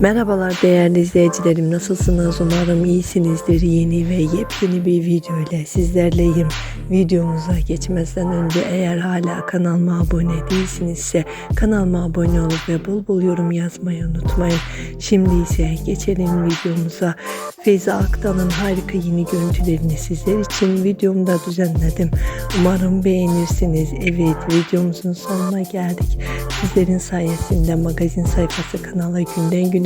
Merhabalar değerli izleyicilerim. Nasılsınız? Umarım iyisinizdir. Yeni ve yepyeni bir video ile sizlerleyim. Videomuza geçmezden önce eğer hala kanalıma abone değilsinizse kanalıma abone olup ve bol bol yorum yazmayı unutmayın. Şimdi ise geçelim videomuza. Feyza Aktan'ın harika yeni görüntülerini sizler için videomda düzenledim. Umarım beğenirsiniz. Evet videomuzun sonuna geldik. Sizlerin sayesinde magazin sayfası kanala günden güne